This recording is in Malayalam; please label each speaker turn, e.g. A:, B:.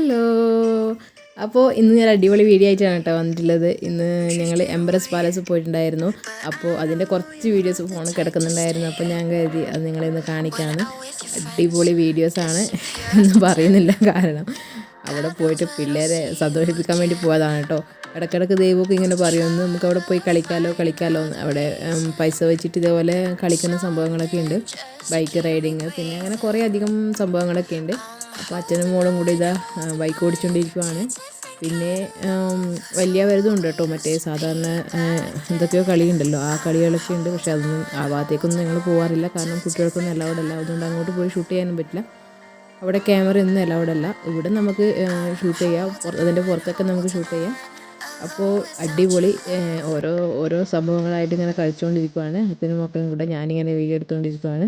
A: ഹലോ. അപ്പോൾ ഇന്ന് ഞാൻ അടിപൊളി വീഡിയോ ആയിട്ടാണ് കേട്ടോ വന്നിട്ടുള്ളത്. ഇന്ന് ഞങ്ങൾ എംബ്രസ് പാലസ് പോയിട്ടുണ്ടായിരുന്നു. അപ്പോൾ അതിന്റെ കുറച്ച് വീഡിയോസ് ഫോണിൽ കിടക്കുന്നുണ്ടായിരുന്നു. അപ്പോൾ ഞാൻ കരുതി അത് നിങ്ങളെ ഇന്ന് കാണിക്കാമെന്ന് അടിപൊളി വീഡിയോസാണ് എന്ന് പറയുന്നില്ല കാരണം. അവിടെ പോയിട്ട് പിള്ളേരെ സന്തോഷിപ്പിക്കാൻ വേണ്ടി പോയതാണ് കേട്ടോ. ഇടക്കിടക്ക് ദൈവമൊക്കെ ഇങ്ങനെ പറയുമെന്ന് നമുക്ക് അവിടെ പോയി കളിക്കാലോ കളിക്കാലോ. അവിടെ പൈസ വെച്ചിട്ട് ഇതേപോലെ കളിക്കുന്ന സംഭവങ്ങളൊക്കെ ഉണ്ട്. ബൈക്ക് റൈഡിങ് പിന്നെ അങ്ങനെ കുറേ അധികം സംഭവങ്ങളൊക്കെ ഉണ്ട്. അപ്പോൾ അച്ഛനും മോളും കൂടി ഇതാ ബൈക്ക് ഓടിച്ചുകൊണ്ടിരിക്കുവാണ് പിന്നെ വലിയ വലുതും ഉണ്ട് കേട്ടോ മറ്റേ സാധാരണ എന്തൊക്കെയോ കളിയുണ്ടല്ലോ. ആ കളികളൊക്കെ ഉണ്ട് പക്ഷേ അതൊന്നും ആ ഭാഗത്തേക്കൊന്നും ഞങ്ങൾ പോകാറില്ല കാരണം കുട്ടികൾക്കൊന്നും അലൗഡ് അല്ല. അതുകൊണ്ട് അങ്ങോട്ട് പോയി ഷൂട്ട് ചെയ്യാനും പറ്റില്ല. അവിടെ ക്യാമറ ഒന്നും അലൗഡ് അല്ല. ഇവിടെ നമുക്ക് ഷൂട്ട് ചെയ്യാം. അതിന്റെ പുറത്തൊക്കെ നമുക്ക് ഷൂട്ട് ചെയ്യാം. അപ്പോൾ അടിപൊളി ഓരോ ഓരോ സംഭവങ്ങളായിട്ട് ഇങ്ങനെ കളിച്ചുകൊണ്ടിരിക്കുവാണ് അച്ഛനും മക്കളും കൂടെ ഞാനിങ്ങനെ വീഡിയോ എടുത്തുകൊണ്ടിരിക്കുവാണ്